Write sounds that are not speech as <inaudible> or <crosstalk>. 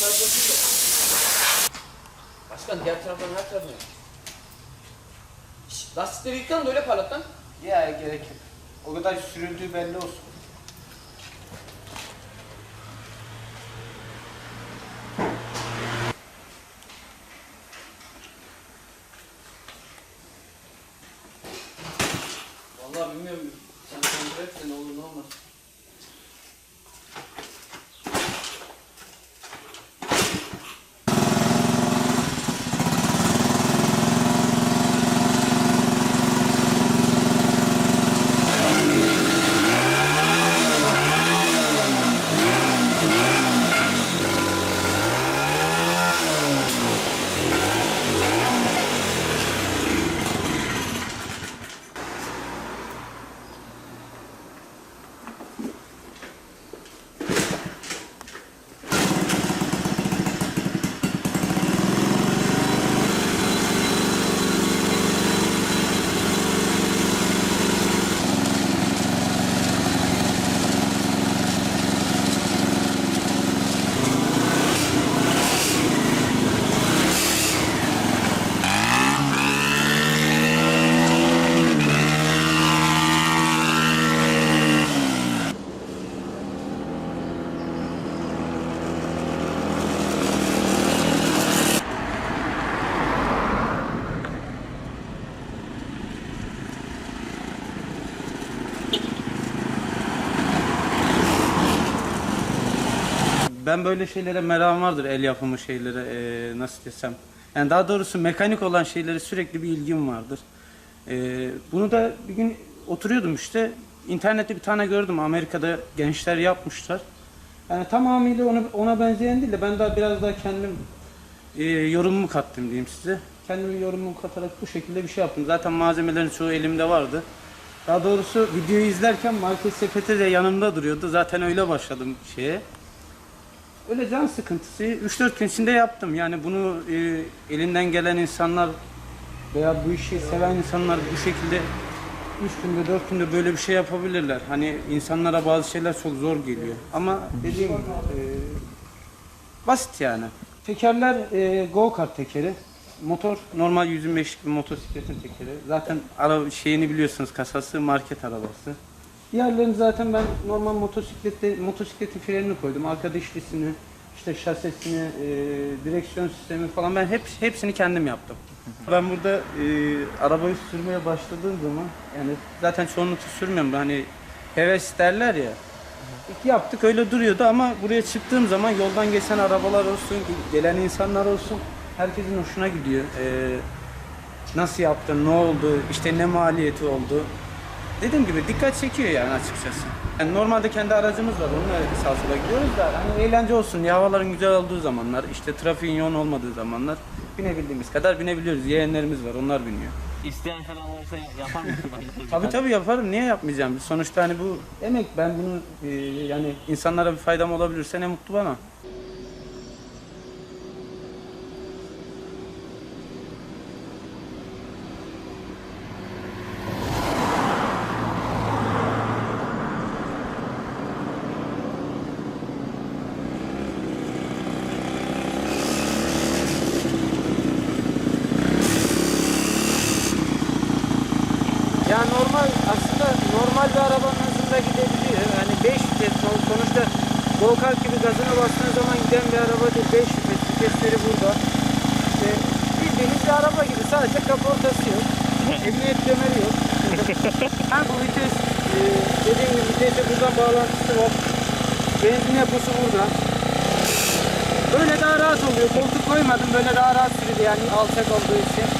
Fazlasıyla. Başkan diğer taraftan her tarafına. Şşş, Lastikleri yıkan da öyle parlat lan. Ya gerek yok. O kadar sürüldüğü belli olsun. Vallahi bilmiyorum. Sen kontrol et de ne olur ne olmaz. Ben böyle şeylere merakım vardır el yapımı şeylere eee, nasıl desem. Yani daha doğrusu mekanik olan şeylere sürekli bir ilgim vardır. Eee, bunu da bir gün oturuyordum işte internette bir tane gördüm Amerika'da gençler yapmışlar. Yani tamamıyla ona, ona benzeyen değil de ben daha biraz daha kendim eee, yorumumu kattım diyeyim size. Kendim yorumumu katarak bu şekilde bir şey yaptım. Zaten malzemelerin çoğu elimde vardı. Daha doğrusu videoyu izlerken market sepeti de yanımda duruyordu. Zaten öyle başladım şeye. Öyle can sıkıntısı 3-4 gün içinde yaptım. Yani bunu e, elinden gelen insanlar veya bu işi seven insanlar bu şekilde 3 günde 4 günde böyle bir şey yapabilirler. Hani insanlara bazı şeyler çok zor geliyor. Ama dediğim e, basit yani. Tekerler e, go kart tekeri. Motor normal 125'lik bir motosikletin tekeri. Zaten ara şeyini biliyorsunuz kasası market arabası. Diğerlerini zaten ben normal motosiklette motosikletin frenini koydum. Arka dişlisini, işte şasesini, e, direksiyon sistemi falan ben hep hepsini kendim yaptım. <laughs> Ben burada e, arabayı sürmeye başladığım zaman yani zaten çoğunlukla sürmüyorum. Hani heves derler ya. İlk yaptık öyle duruyordu ama buraya çıktığım zaman yoldan geçen arabalar olsun, gelen insanlar olsun herkesin hoşuna gidiyor. E, nasıl yaptın, ne oldu, işte ne maliyeti oldu. Dediğim gibi dikkat çekiyor yani açıkçası. Yani normalde kendi aracımız var, onunla sağa sola gidiyoruz da hani eğlence olsun diye havaların güzel olduğu zamanlar, işte trafiğin yoğun olmadığı zamanlar binebildiğimiz kadar binebiliyoruz. Yeğenlerimiz var, onlar biniyor. İsteyen falan olursa yapar mısın? <laughs> Tabii tabii yaparım, niye yapmayacağım? Sonuçta hani bu emek, ben bunu e, yani insanlara bir faydam olabilirse ne mutlu bana. Aslında normal bir arabanın hızında gidebiliyor. Yani 5 vites son- sonuçta kart gibi gazına bastığın zaman giden bir araba değil. 5 vites vitesleri burada. İşte bildiğiniz bir araba gibi sadece kaportası yok. <laughs> Emniyet kemeri yok. <laughs> ha bu vites e, dediğim gibi vitese buradan bağlantısı var. Benzin yapısı burada. Böyle daha rahat oluyor. Koltuk koymadım böyle daha rahat sürüyor yani alçak olduğu için.